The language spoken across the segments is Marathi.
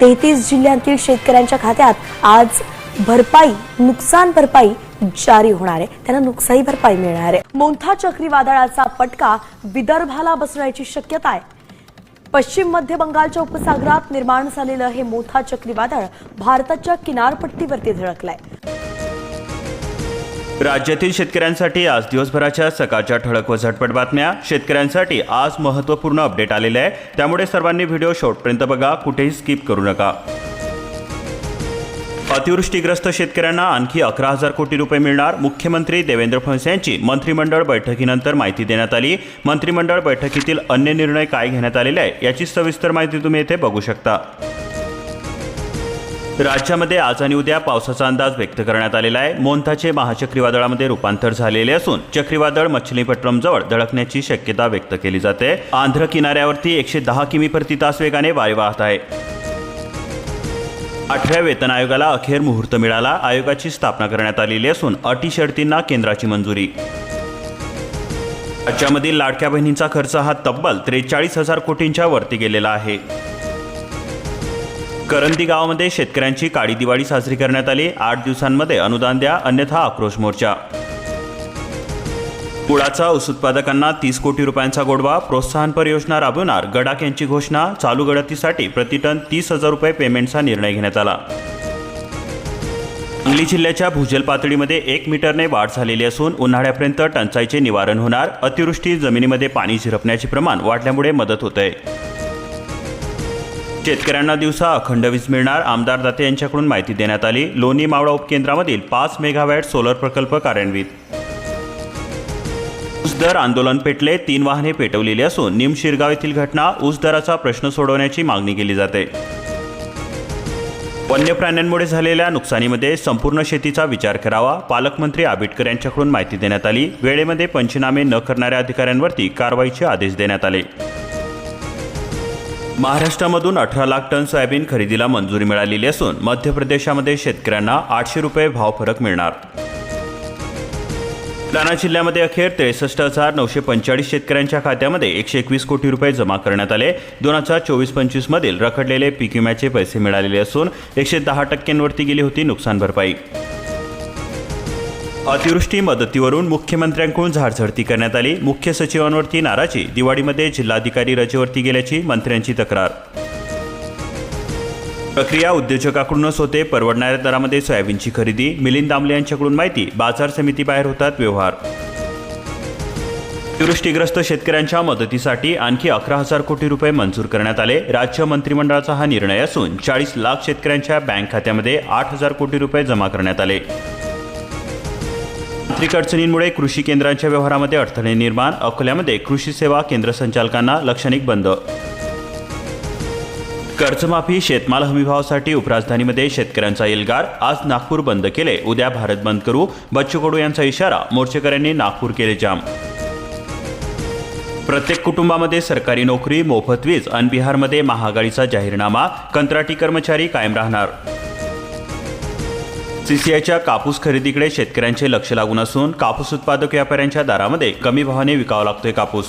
तेहतीस जिल्ह्यांतील शेतकऱ्यांच्या खात्यात आज भरपाई नुकसान भरपाई जारी होणार आहे. त्यांना नुकसानी भरपाई मिळणार आहे. मोंथा चक्रीवादळाचा पटका विदर्भाला बसण्याची शक्यता आहे. पश्चिम मध्य बंगालच्या उपसागरात निर्माण झालेलं हे मोथा चक्रीवादळ भारताच्या किनारपट्टीवरती धडकलंय. राज्यातील शेतकऱ्यांसाठी आज दिवसभराच्या सकाळच्या ठळक व झटपट बातम्या. शेतकऱ्यांसाठी आज महत्त्वपूर्ण अपडेट आलेले आहे. त्यामुळे सर्वांनी व्हिडिओ शेवटपर्यंत बघा कुठेही स्किप करू नका. अतिवृष्टीग्रस्त शेतकऱ्यांना आणखी अकरा हजार कोटी रुपये मिळणार. मुख्यमंत्री देवेंद्र फडणवीस यांची मंत्रिमंडळ बैठकीनंतर माहिती देण्यात आली. मंत्रिमंडळ बैठकीतील अन्य निर्णय काय घेण्यात आलेले आहे याची सविस्तर माहिती तुम्ही येथे बघू शकता. राज्यामध्ये आज आणि उद्या पावसाचा अंदाज व्यक्त करण्यात आलेला आहे. मोंथाचे महाचक्रीवादळामध्ये रूपांतर झालेले असून चक्रीवादळ मच्छलीपट्टणमजवळ धडकण्याची शक्यता व्यक्त केली जाते. आंध्र किनाऱ्यावरती एकशे दहा किमी प्रति तास वेगाने वारे वाहत आहे. आठव्या वेतन आयोगाला अखेर मुहूर्त मिळाला. आयोगाची स्थापना करण्यात आलेली असून अटी शर्तींना केंद्राची मंजुरी. राज्यामधील लाडक्या बहिणींचा खर्च हा तब्बल त्रेचाळीस हजार कोटींच्या वरती गेलेला आहे. करंदी गावामध्ये शेतकऱ्यांची काळी दिवाळी साजरी करण्यात आली. आठ दिवसांमध्ये अनुदान द्या अन्यथा आक्रोश मोर्चा. गुळाचा ऊस उत्पादकांना तीस कोटी रुपयांचा गोडवा. प्रोत्साहनपर योजना राबवणार गडाख यांची घोषणा. चालू गळतीसाठी प्रतिटन तीस हजार रुपये पेमेंटचा निर्णय घेण्यात आला. सांगली जिल्ह्याच्या भूजल पातळीमध्ये एक मीटरने वाढ झालेली असून उन्हाळ्यापर्यंत टंचाईचे निवारण होणार. अतिवृष्टी जमिनीमध्ये पाणी झिरपण्याचे प्रमाण वाढल्यामुळे मदत होत आहे शेतकऱ्यांना दिवसा अखंड वीज मिळणार. आमदार दाते यांच्याकडून माहिती देण्यात आली. लोणी मावळा उपकेंद्रामधील पाच मेगावॅट सोलर प्रकल्प कार्यान्वित. ऊस दर आंदोलन पेटले. तीन वाहने पेटवलेली असून निम शिरगाव येथील घटना ऊस दराचा प्रश्न सोडवण्याची मागणी केली जाते. वन्य प्राण्यांमुळे झालेल्या नुकसानीमध्ये संपूर्ण शेतीचा विचार करावा. पालकमंत्री आबिटकर यांच्याकडून माहिती देण्यात आली. वेळेमध्ये पंचनामे न करणाऱ्या अधिकाऱ्यांवरती कारवाईचे आदेश देण्यात आले. महाराष्ट्रामधून अठरा लाख टन सोयाबीन खरेदीला मंजुरी मिळालेली असून मध्य प्रदेशामध्ये शेतकऱ्यांना आठशे रुपये भाव फरक मिळणार. राणा जिल्ह्यामध्ये अखेर त्रेसष्ट हजार नऊशे पंचेचाळीस शेतकऱ्यांच्या खात्यामध्ये एकशे एकवीस कोटी रुपये जमा करण्यात आले. दोन हजार चोवीस पंचवीसमधील रखडलेले पीक विम्याचे पैसे मिळालेले असून एकशे दहा टक्क्यांवरती गेली होती नुकसान भरपाई. अतिवृष्टी मदतीवरून मुख्यमंत्र्यांकडून झाडझडती करण्यात आली. मुख्य सचिवांवरती नाराजी. दिवाळीमध्ये जिल्हाधिकारी रजेवरती गेल्याची मंत्र्यांची तक्रार. प्रक्रिया उद्योजकाकडूनच होते. परवडणाऱ्या दरामध्ये सोयाबीनची खरेदी. मिलिंद दामले यांच्याकडून माहिती. बाजार समितीबाहेर होतात. व्यवहार. अतिवृष्टीग्रस्त शेतकऱ्यांच्या मदतीसाठी आणखी अकरा हजार कोटी रुपये मंजूर करण्यात आले. राज्य मंत्रिमंडळाचा हा निर्णय असून चाळीस लाख शेतकऱ्यांच्या बँक खात्यामध्ये आठ हजार कोटी रुपये जमा करण्यात आले. तांत्रिक अडचणींमुळे कृषी केंद्रांच्या व्यवहारामध्ये अडथळे निर्माण अकोल्यामध्ये कृषी सेवा केंद्र संचालकांना लक्षणिक बंद. कर्जमाफी शेतमाल हमीभावासाठी उपराजधानीमध्ये शेतकऱ्यांचा एल्गार आज नागपूर बंद केले उद्या भारत बंद करू बच्चू कडू यांचा इशारा मोर्चेकऱ्यांनी नागपूर केले जाम. प्रत्येक कुटुंबामध्ये सरकारी नोकरी मोफत वीज आणि बिहारमध्ये महाआघाडीचा जाहीरनामा कंत्राटी कर्मचारी कायम राहणार. सीसीआयच्या कापूस खरेदीकडे शेतकऱ्यांचे लक्ष लागून असून कापूस उत्पादक व्यापाऱ्यांच्या दारामध्ये कमी भावाने विकावा लागतोय कापूस.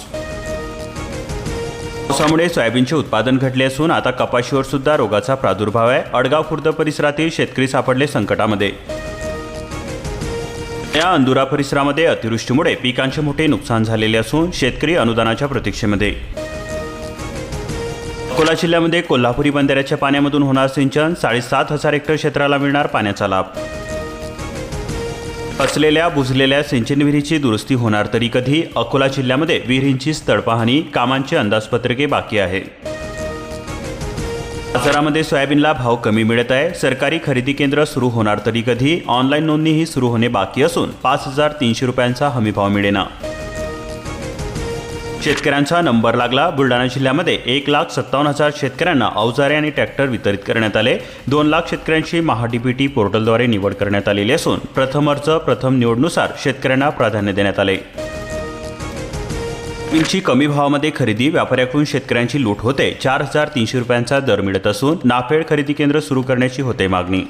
पावसामुळे सोयाबीनचे उत्पादन घटले असून आता कपाशीवर सुद्धा रोगाचा प्रादुर्भाव आहे. अडगाव खुर्द परिसरातील शेतकरी सापडले संकटामध्ये. या अंदुरा परिसरामध्ये अतिवृष्टीमुळे पिकांचे मोठे नुकसान झालेले असून शेतकरी अनुदानाच्या प्रतीक्षेमध्ये. अकोला जिल्ह्यामध्ये कोल्हापुरी बंधाऱ्याच्या पाण्यामधून होणार सिंचन साडेसात हजार हेक्टर क्षेत्राला मिळणार पाण्याचा लाभ. असलेल्या बुजलेल्या सिंचन विहिरीची दुरुस्ती होणार तरी कधी? अकोला जिल्ह्यामध्ये विहिरींची स्थळपाहणी कामांची अंदाजपत्रके बाकी आहे. बाजारामध्ये सोयाबीनला भाव कमी मिळत आहे. सरकारी खरेदी केंद्र सुरू होणार तरी कधी? ऑनलाईन नोंदणीही सुरू होणे बाकी असून पाच हजार तीनशे रुपयांचा हमीभाव मिळेना. शेतकऱ्यांचा नंबर लागला. बुलढाणा जिल्ह्यामध्ये एक लाख सत्तावन्न हजार शेतकऱ्यांना अवजारे आणि ट्रॅक्टर वितरित करण्यात आले. दोन लाख शेतकऱ्यांची महाडीपीटी पोर्टलद्वारे निवड करण्यात आलेली असून प्रथम अर्ज प्रथम निवडनुसार शेतकऱ्यांना प्राधान्य देण्यात आले. सोयाबीनची कमी भावामध्ये खरेदी व्यापाऱ्याकडून शेतकऱ्यांची लूट होते. चार हजार तीनशे रुपयांचा दर मिळत असून नाफेड खरेदी केंद्र सुरू करण्याची होते मागणी.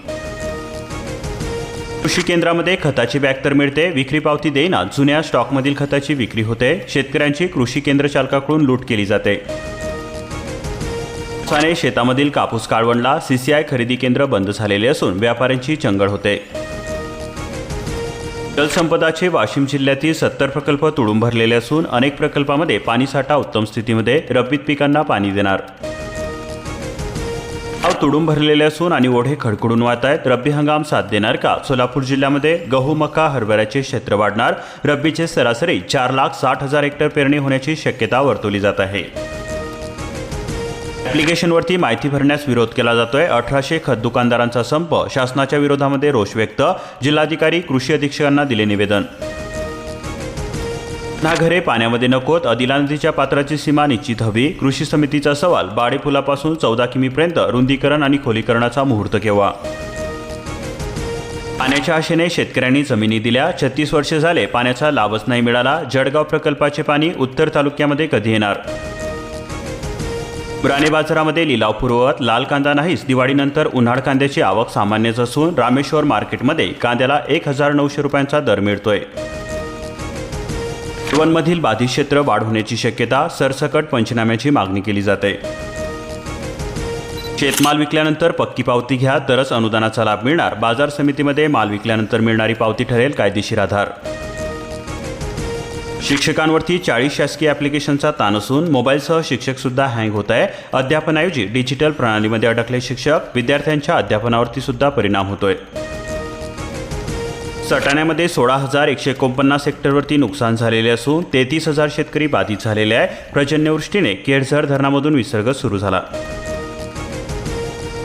कृषी केंद्रामध्ये खताची बॅग तर मिळते. विक्री पावती देईना जुन्या स्टॉकमधील खताची विक्री होते. शेतकऱ्यांची कृषी केंद्र चालकाकडून लूट केली जाते. पावसाने शेतामधील कापूस काळवणला सीसीआय खरेदी केंद्र बंद झालेले असून व्यापाऱ्यांची चंगळ होते. जलसंपदाचे वाशिम जिल्ह्यातील सत्तर प्रकल्प तुडूंब भरलेले असून अनेक प्रकल्पामध्ये पाणीसाठा उत्तम स्थितीमध्ये. रब्बीत पिकांना पाणी देणार. तुडून भरलेले असून आणि ओढे खडकडून वाहत आहेत. रब्बी हंगाम साथ देणार का? सोलापूर जिल्ह्यामध्ये गहू मका हरभऱ्याचे क्षेत्र वाढणार. रब्बीचे सरासरी चार लाख साठ हजार हेक्टर पेरणी होण्याची शक्यता वर्तवली जात आहे. ॲप्लिकेशनवरती माहिती भरण्यास विरोध केला जातोय. अठराशे खत दुकानदारांचा संप शासनाच्या विरोधामध्ये रोष व्यक्त. जिल्हाधिकारी कृषी अधीक्षकांना दिले निवेदन. ना घरे पाण्यामध्ये नकोत. अदिला नदीच्या पात्राची सीमा निश्चित हवी. कृषी समितीचा सवाल. बाडेफुलापासून चौदा किमीपर्यंत रुंदीकरण आणि खोलीकरणाचा मुहूर्त केव्हा? पाण्याच्या आशेने शेतकऱ्यांनी जमिनी दिल्या. छत्तीस वर्षे झाले पाण्याचा लाभच नाही मिळाला. जळगाव प्रकल्पाचे पाणी उत्तर तालुक्यामध्ये कधी येणार? ब्राणे बाजारामध्ये लिलाव पूर्ववत लाल कांदा नाहीच. दिवाळीनंतर उन्हाळ कांद्याची आवक सामान्यच असून रामेश्वर मार्केटमध्ये कांद्याला एक हजार नऊशे रुपयांचा दर मिळतोय. मधील बाधित क्षेत्र वाढ होण्याची शक्यता सरसकट पंचनाम्याची मागणी केली जाते. शेतमाल विकल्यानंतर पक्की पावती घ्या तरच अनुदानाचा लाभ मिळणार. बाजार समितीमध्ये माल विकल्यानंतर मिळणारी पावती ठरेल कायदेशीर आधार. शिक्षकांवरती चाळीस शासकीय ॲप्लिकेशनचा ताण असून मोबाईलसह शिक्षकसुद्धा हँग होत आहे. अध्यापनाऐवजी डिजिटल प्रणालीमध्ये अडकले शिक्षक विद्यार्थ्यांच्या अध्यापनावरती सुद्धा परिणाम होतोय. सटाण्यामध्ये सोळा हजार एकशे एकोणपन्नास हेक्टरवरती नुकसान झालेले असून तेहतीस हजार शेतकरी बाधित झालेले आहे. पर्जन्यवृष्टीने केळझर धरणामधून विसर्ग सुरू झाला.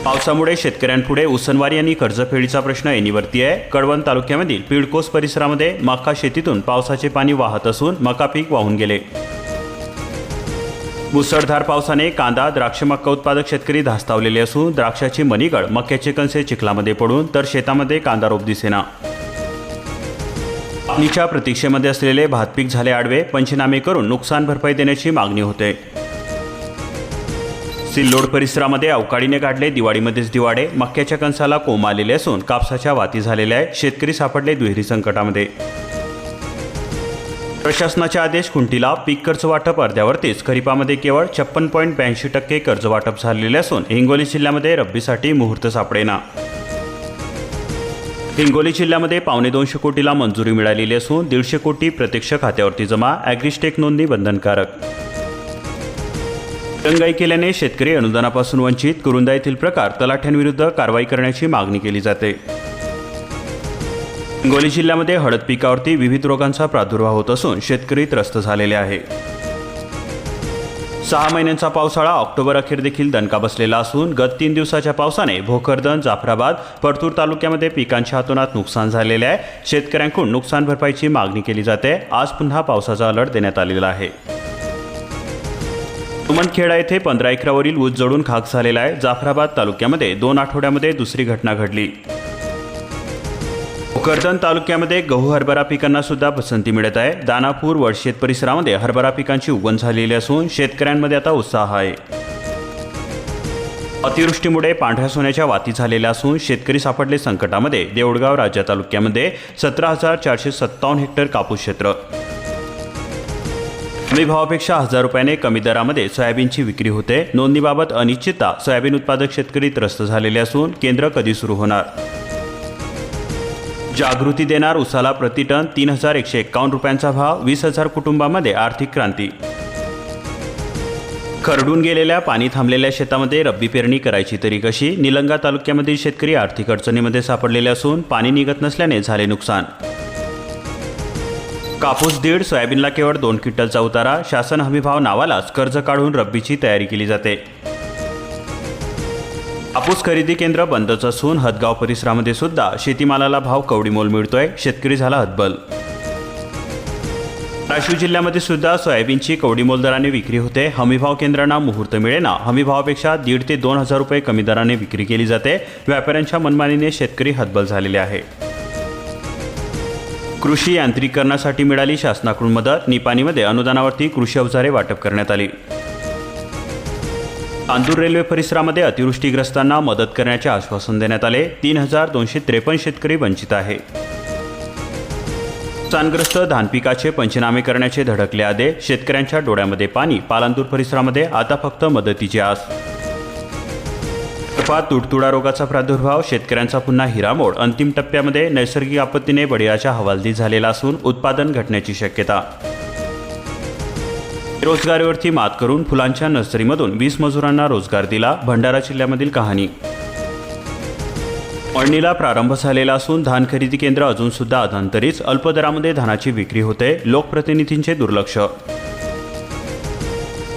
पावसामुळे शेतकऱ्यांपुढे उसनवारी आणि कर्जफेडीचा प्रश्न ऐनीवरती आहे. कळवण तालुक्यामधील पिडकोस परिसरामध्ये मका शेतीतून पावसाचे पाणी वाहत असून मका पीक वाहून गेले. मुसळधार पावसाने कांदा द्राक्ष मक्का उत्पादक शेतकरी धास्तावलेले असून द्राक्षाची मनीगड मक्याचे कणसे चिखलामध्ये पडून तर शेतामध्ये कांदा रोप दिसेना. कापणीच्या प्रतीक्षेमध्ये असलेले भातपीक झाले आडवे पंचनामे करून नुकसान भरपाई देण्याची मागणी होते. सिल्लोड परिसरामध्ये अवकाळीने काढले दिवाळीमध्येच दिवाडे मक्याच्या कणसाला कोंब आलेले असून कापसाच्या वाती झालेल्या आहे शेतकरी सापडले दुहेरी संकटामध्ये. प्रशासनाचे आदेश खुंटीला पीक कर्ज वाटप अर्ध्यावरतीच. खरीपामध्ये केवळ छप्पन पॉईंट ब्याऐंशी टक्के कर्ज वाटप झालेले असून हिंगोली जिल्ह्यामध्ये रब्बीसाठी मुहूर्त सापडेना. हिंगोली जिल्ह्यामध्ये पावणे दोनशे कोटीला मंजुरी मिळालेली असून दीडशे कोटी प्रत्यक्ष खात्यावरती जमा ॲग्रिस्टेक नोंदणी बंधनकारक. दंगाई केल्याने शेतकरी अनुदानापासून वंचित कुरुंदा येथील प्रकार तलाठ्यांविरुद्ध कारवाई करण्याची मागणी केली जाते. हिंगोली जिल्ह्यामध्ये हळद पिकावरती विविध रोगांचा प्रादुर्भाव होत असून शेतकरी त्रस्त झालेले आहे. सहा महिन्यांचा पावसाळा ऑक्टोबर अखेर देखील दणका बसलेला असून गत तीन दिवसाच्या पावसाने भोकरदन जाफराबाद परतूर तालुक्यामध्ये पिकांच्या हातोनात नुकसान झालेले आहे. शेतकऱ्यांकडून नुकसान भरपाईची मागणी केली जाते. आज पुन्हा पावसाचा अलर्ट देण्यात आलेला आहे. सुमनखेडा येथे पंधरा एकरावरील ऊस जळून खाक झालेला आहे. जाफराबाद तालुक्यामध्ये दोन आठवड्यामध्ये दुसरी घटना घडली. भोकरदन तालुक्यामध्ये गहू हरभरा पिकांना सुद्धा पसंती मिळत आहे. दानापूर वडशेत परिसरामध्ये हरभरा पिकांची उगवण झालेली असून शेतकऱ्यांमध्ये आता उत्साह आहे. अतिवृष्टीमुळे पांढऱ्या सोन्याच्या वाती झालेल्या असून शेतकरी सापडले संकटामध्ये. देऊळगाव राजा तालुक्यामध्ये सतरा हजार चारशे सत्तावन्न हेक्टर कापूस क्षेत्र. कमी भावापेक्षा हजार रुपयाने कमी दरामध्ये सोयाबीनची विक्री होते. नोंदणीबाबत अनिश्चितता सोयाबीन उत्पादक शेतकरी त्रस्त झालेले असून केंद्र कधी सुरू होणार? जागृती देणार उसाला प्रतिटन तीन हजार एकशे एक्कावन्न रुपयांचा भाव वीस हजार कुटुंबामध्ये आर्थिक क्रांती. खरडून गेलेल्या पाणी थांबलेल्या शेतामध्ये रब्बी पेरणी करायची तरी कशी? निलंगा तालुक्यामधील शेतकरी आर्थिक अडचणीमध्ये सापडलेले असून पाणी निघत नसल्याने झाले नुकसान. कापूस दीड सोयाबीनला केवळ दोन क्विंटलचा उतारा शासन हमीभाव नावालाच कर्ज काढून रब्बीची तयारी केली जाते. कापूस खरेदी केंद्र बंदच असून हदगाव परिसरामध्ये सुद्धा शेतीमालाला भाव कवडीमोल मिळतोय शेतकरी झाला हतबल. धाराशिव जिल्ह्यामध्ये सुद्धा सोयाबीनची कवडीमोल दराने विक्री होते. हमीभाव केंद्रांना मुहूर्त मिळेना. हमीभावापेक्षा दीड ते दोन हजार रुपये कमी दराने विक्री केली जाते. व्यापाऱ्यांच्या मनमानीने शेतकरी हतबल झालेले आहे. कृषी यांत्रिकरणासाठी मिळाली शासनाकडून मदत. निपाणीमध्ये अनुदानावरती कृषी अवजारे वाटप करण्यात आली. आंदूर रेल्वे परिसरामध्ये अतिवृष्टीग्रस्तांना मदत करण्याचे आश्वासन देण्यात आले. तीन हजार दोनशे त्रेपन्न शेतकरी वंचित आहे. नुकसानग्रस्त धान पिकाचे पंचनामे करण्याचे धडकले आदेश. शेतकऱ्यांच्या डोळ्यामध्ये पाणी. पालांदूर परिसरामध्ये आता फक्त मदतीची आस. तुडतुडा रोगाचा प्रादुर्भाव शेतकऱ्यांचा पुन्हा हिरामोड. अंतिम टप्प्यामध्ये नैसर्गिक आपत्तीने बळीराच्या हवालदी झालेला असून उत्पादन घटण्याची शक्यता. बेरोजगारीवरती मात करून फुलांच्या नर्सरीमधून वीस मजुरांना रोजगार दिला भंडारा जिल्ह्यामधील कहाणी. मळणीला प्रारंभ झालेला असून धान खरेदी केंद्र अजून सुद्धा अधांतरीच. अल्प दरामध्ये धानाची विक्री होते लोकप्रतिनिधींचे दुर्लक्ष.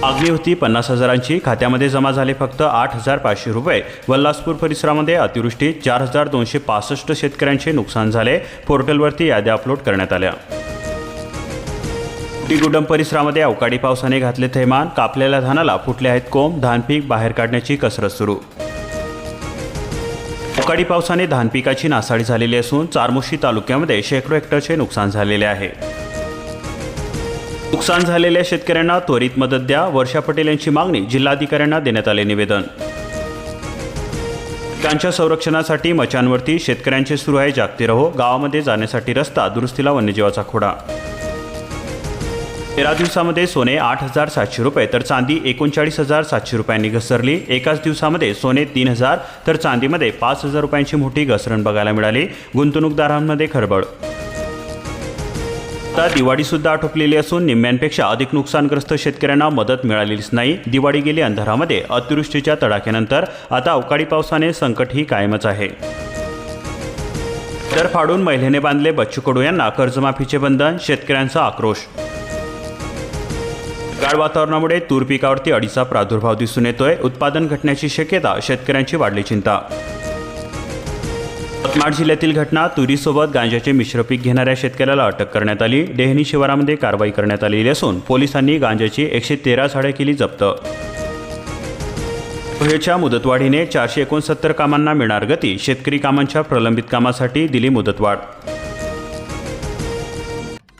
मागणी होती पन्नास हजारांची खात्यामध्ये जमा झाले फक्त आठ हजार पाचशे रुपये. वल्लासपूर परिसरामध्ये अतिवृष्टीत चार हजार दोनशे पासष्ट शेतकऱ्यांचे नुकसान झाले. पोर्टलवरती याद्या अपलोड करण्यात आल्या. गुडम परिसरामध्ये अवकाळी पावसाने घातले थैमान. कापलेल्या धानाला फुटले आहेत कोंब. धानपीक बाहेर काढण्याची कसरत सुरू. अवकाळी पावसाने धानपिकाची नासाडी झालेली असून चारमुशी तालुक्यामध्ये शेकडो हेक्टरचे नुकसान झालेले आहे. नुकसान झालेल्या शेतकऱ्यांना त्वरित मदत द्या. वर्षा पटेल यांची मागणी जिल्हाधिकाऱ्यांना देण्यात आले निवेदन. पिकांच्या संरक्षणासाठी मचांवरती शेतकऱ्यांचे सुरू आहे जागती रहो. गावामध्ये जाण्यासाठी रस्ता दुरुस्तीला वन्यजीवाचा खोडा. तेरा दिवसामध्ये सोने आठ हजार सातशे रुपये तर चांदी एकोणचाळीस हजार सातशे रुपयांनी घसरली. एकाच दिवसामध्ये सोने तीन हजार तर चांदीमध्ये पाच हजार रुपयांची मोठी घसरण बघायला मिळाली. गुंतवणूकदारांमध्ये खळबळ. आता दिवाळी सुद्धा आटोपलेली असून निम्म्यांपेक्षा अधिक नुकसानग्रस्त शेतकऱ्यांना मदत मिळालेलीच नाही. दिवाळी गेली अंधारामध्ये अतिवृष्टीच्या तडाख्यानंतर आता अवकाळी पावसाने संकट ही कायमच आहे. तर फाडून महिलेने बांधले बच्चू कडू यांना कर्जमाफीचे बंधन शेतकऱ्यांचा आक्रोश गाळ वातावरणामुळे तूर पिकावरती अडीचा प्रादुर्भाव दिसून येतोय. उत्पादन घटण्याची शक्यता शेतकऱ्यांची वाढली चिंता. यवतमाळ जिल्ह्यातील घटना तुरीसोबत गांजाचे मिश्र पीक घेणाऱ्या शेतकऱ्याला अटक करण्यात आली. डेहनी शिवारामध्ये कारवाई करण्यात आलेली असून पोलिसांनी गांजाची एकशे तेरा झाडे केली जप्त. पोहेच्या मुदतवाढीने चारशे एकोणसत्तर कामांना मिळणार गती शेतकरी कामांच्या प्रलंबित कामासाठी दिली मुदतवाढ.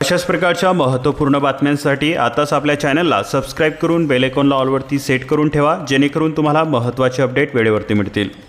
अशाच प्रकारच्या महत्त्वपूर्ण बातम्यांसाठी आताच आपल्या चॅनलला सबस्क्राईब करून बेलेकॉनला ऑलवरती सेट करून ठेवा जेणेकरून तुम्हाला महत्त्वाचे अपडेट वेळेवरती मिळतील.